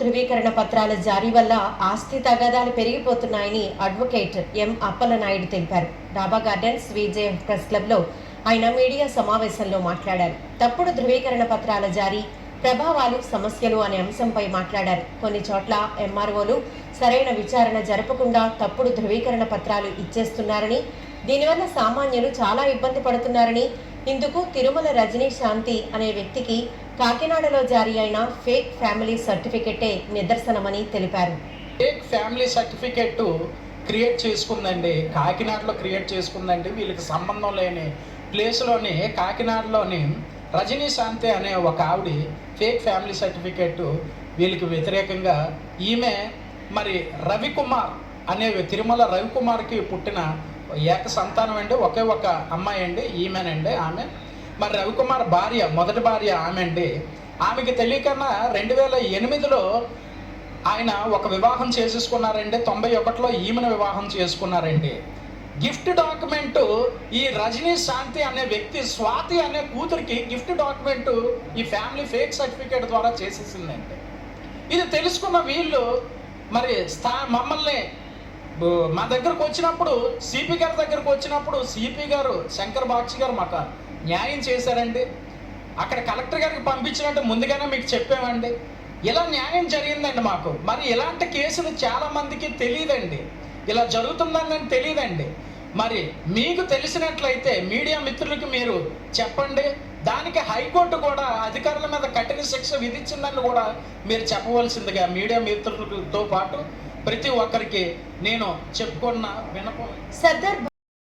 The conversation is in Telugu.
ధృవీకరణ పత్రాల జారీ వల్ల ఆస్తి తగాదాలు పెరిగిపోతున్నాయని అడ్వకేట్ ఎం అప్పలనాయుడు తెలిపారు. డాబా గార్డెన్స్ విజయ ప్రెస్ క్లబ్లో ఆయన మీడియా సమావేశంలో మాట్లాడారు. తప్పుడు ధృవీకరణ పత్రాల జారీ ప్రభావాలు సమస్యలు అనే అంశంపై మాట్లాడారు. కొన్ని చోట్ల ఎంఆర్ఓలు సరైన విచారణ జరపకుండా తప్పుడు ధృవీకరణ పత్రాలు ఇచ్చేస్తున్నారని దీనివల్ల సామాన్యులు చాలా ఇబ్బంది పడుతున్నారని ఇందుకు తిరుమల రజనీ శాంతి అనే వ్యక్తికి కాకినాడలో జారీ అయిన ఫేక్ ఫ్యామిలీ సర్టిఫికెటే నిదర్శనమని తెలిపారు. ఫేక్ ఫ్యామిలీ సర్టిఫికేట్ క్రియేట్ చేసుకుందండి. కాకినాడలో క్రియేట్ చేసుకుందండి. వీళ్ళకి సంబంధం లేని ప్లేస్లోని కాకినాడలోని రజనీ శాంతి అనే ఒక ఆవిడ ఫేక్ ఫ్యామిలీ సర్టిఫికేట్ వీళ్ళకి వ్యతిరేకంగా ఈమె మరి రవికుమార్ అనే తిరుమల రవికుమార్కి పుట్టిన ఏక సంతానం అండి ఒకే ఒక అమ్మాయి అండి. ఈమెనండి. ఆమె మరి రవికుమార్ భార్య మొదటి భార్య ఆమె అండి. ఆమెకి తెలియకన్నా రెండు వేల ఎనిమిదిలో ఆయన ఒక వివాహం చేసేసుకున్నారండి. తొంభై ఒకటిలో ఈమెను వివాహం చేసుకున్నారండి. గిఫ్ట్ డాక్యుమెంట్ ఈ రజనీ శాంతి అనే వ్యక్తి స్వాతి అనే కూతురికి గిఫ్ట్ డాక్యుమెంట్ ఈ ఫ్యామిలీ ఫేక్ సర్టిఫికేట్ ద్వారా చేసేసిందండి. ఇది తెలుసుకున్న వీళ్ళు మరి స్థా మమ్మల్ని మా దగ్గరకు వచ్చినప్పుడు సిపి గారి దగ్గరకు వచ్చినప్పుడు సిపి గారు శంకర్ బాక్షి గారు మాకు న్యాయం చేశారండి. అక్కడ కలెక్టర్ గారికి పంపించినట్టు ముందుగానే మీకు చెప్పామండి. ఇలా న్యాయం జరిగిందండి మాకు. మరి ఇలాంటి కేసులు చాలా మందికి తెలియదండి. ఇలా జరుగుతుందని తెలియదండి. మరి మీకు తెలిసినట్లయితే మీడియా మిత్రులకి మీరు చెప్పండి. దానికి హైకోర్టు కూడా అధికారుల మీద కఠిన శిక్ష విధించిందని కూడా మీరు చెప్పవలసిందిగా మీడియా మిత్రులతో పాటు ప్రతి ఒక్కరికి నేను చెప్పుకున్న వినపం సర్దార్